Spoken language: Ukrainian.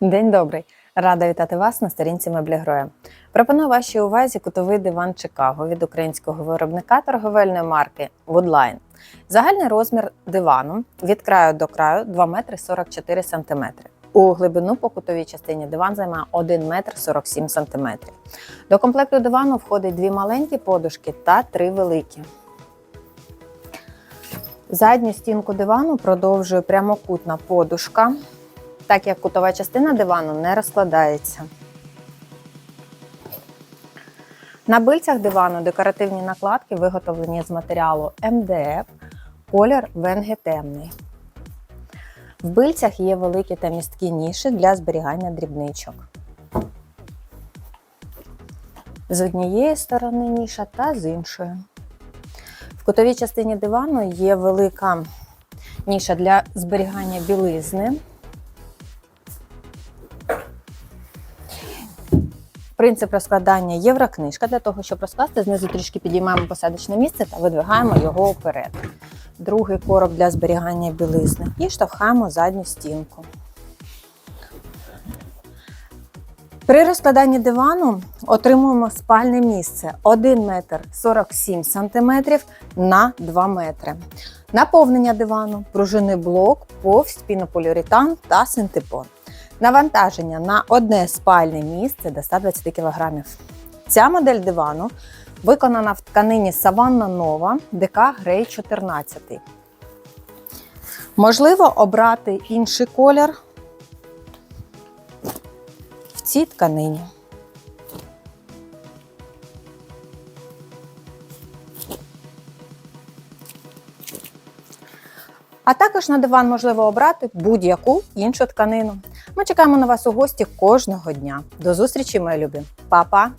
День добрий! Рада вітати вас на сторінці Меблі. Пропоную вашій увазі кутовий диван Чикаго від українського виробника торговельної марки Woodline. Загальний розмір дивану від краю до краю 2 метри 44 см. У глибину по кутовій частині диван займає 1 метр 47 см. До комплекту дивану входить дві маленькі подушки та три великі. Задню стінку дивану продовжує прямокутна подушка, так як кутова частина дивану не розкладається. На бильцях дивану декоративні накладки виготовлені з матеріалу МДФ, колір венги темний. В бильцях є великі та місткі ніші для зберігання дрібничок. З однієї сторони ніша та з іншої. В кутовій частині дивану є велика ніша для зберігання білизни. Принцип розкладання єврокнижка. Для того, щоб розкласти, знизу трішки підіймаємо посадочне місце та видвигаємо його вперед. Другий короб для зберігання білизни і штовхаємо задню стінку. При розкладанні дивану отримуємо спальне місце 1 метр 47 см на 2 метри. Наповнення дивану, пружинний блок, повз, пінополіуретан та синтепон. Навантаження на одне спальне місце до 120 кг. Ця модель дивану виконана в тканині Саванна Нова ДК Грей 14. Можливо обрати інший колір в цій тканині. А також на диван можливо обрати будь-яку іншу тканину. Ми чекаємо на вас у гості кожного дня. До зустрічі, мої любі. Па-па!